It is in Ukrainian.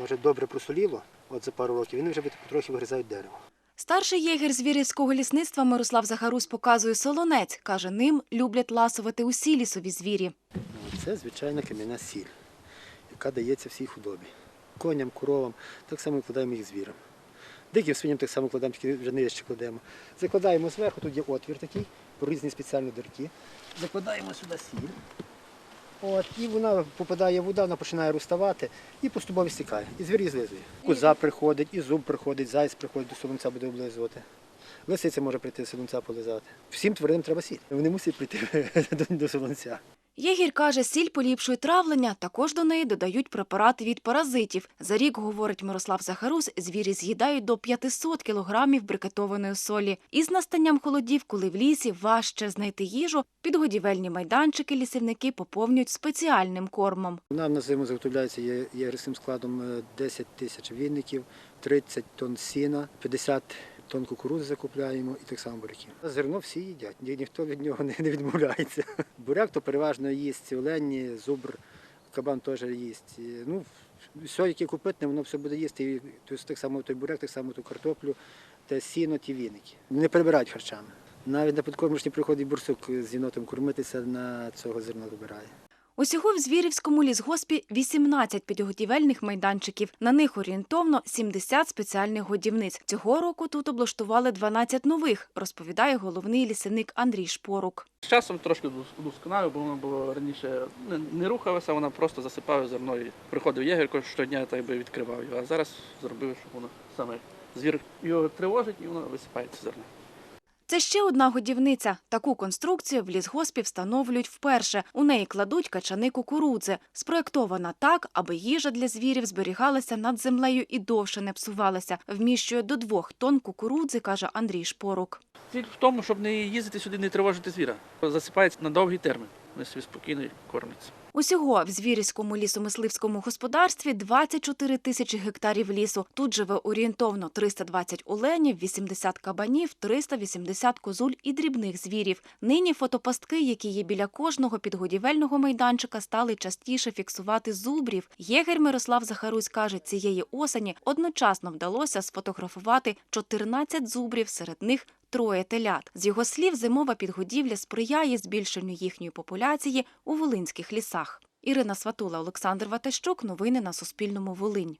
Може добре просоліло, от за пару років, вони вже потрохи вигризають дерево. Старший єгер звірівського лісництва Мирослав Захарусь показує солонець. Каже, ним люблять ласувати усі лісові звірі. Це звичайна кам'яна сіль, яка дається всій худобі. Коням, коровам, так само вкладаємо їх звірам. Диким свиням так само кладемо, тільки вже нижче кладемо. Закладаємо зверху, тут є отвір такий, прорізані спеціальні дірки. Закладаємо сюди сіль. От, і вона попадає в вода, вона починає розставати і поступово стікає. І звір її злизує. Коза приходить, і зуб приходить, заяць приходить до солонця, буде облизувати. Лисиця може прийти солонця полизати. Всім тваринам треба сіти. Вони мусять прийти до, до солонця. Єгір каже, сіль поліпшує травлення, також до неї додають препарати від паразитів. За рік, говорить Мирослав Захарусь, звірі з'їдають до 500 кілограмів брикетованої солі. Із настанням холодів, коли в лісі важче знайти їжу, підгодівельні майданчики лісівники поповнюють спеціальним кормом. Нам на зиму заготовляється єгерським складом е, 10 тисяч вінників, 30 тонн сіна, 50 тонн кукурудзи закупляємо і так само буряків. Зерно всі їдять, ні- ніхто від нього не, відмовляється. Буряк то переважно їсть олені, зубр, кабан теж їсть. Ну, все, яке купити, воно все буде їсти. І, так само той буряк, так само ту картоплю, те сіно, ті віники. Не перебирають харчами. Навіть на підкормочні приходить бурсук з єнотом кормитися, на цього зерно вибирає. Усього в Звірівському лісгоспі 18 підготівельних майданчиків. На них орієнтовно 70 спеціальних годівниць. Цього року тут облаштували 12 нових, розповідає головний лісівник Андрій Шпорук. З часом трошки удосконалив, бо воно було раніше не, рухалося, вона просто засипала зерно і приходив єгер кожен щодня та би відкривав його. А зараз зробив, щоб воно саме звір його тривожить і воно висипається зерно. Це ще одна годівниця. Таку конструкцію в лісгоспі встановлюють вперше. У неї кладуть качани кукурудзи. Спроєктована так, аби їжа для звірів зберігалася над землею і довше не псувалася. Вміщує до двох тонн кукурудзи, каже Андрій Шпорук. Ціль в тому, щоб не їздити сюди, не тривожити звіра. Засипається на довгий термін. Вони собі спокійно кормляться. Усього в Звірівському лісомисливському господарстві 24 тисячі гектарів лісу. Тут живе орієнтовно 320 оленів, 80 кабанів, 380 козуль і дрібних звірів. Нині фотопастки, які є біля кожного підгодівельного майданчика, стали частіше фіксувати зубрів. Єгер Мирослав Захарусь каже, цієї осені одночасно вдалося сфотографувати 14 зубрів, серед них троє телят. З його слів, зимова підгодівля сприяє збільшенню їхньої популяції у волинських лісах. Ірина Сватула, Олександр Ватащук. Новини на Суспільному. Волинь.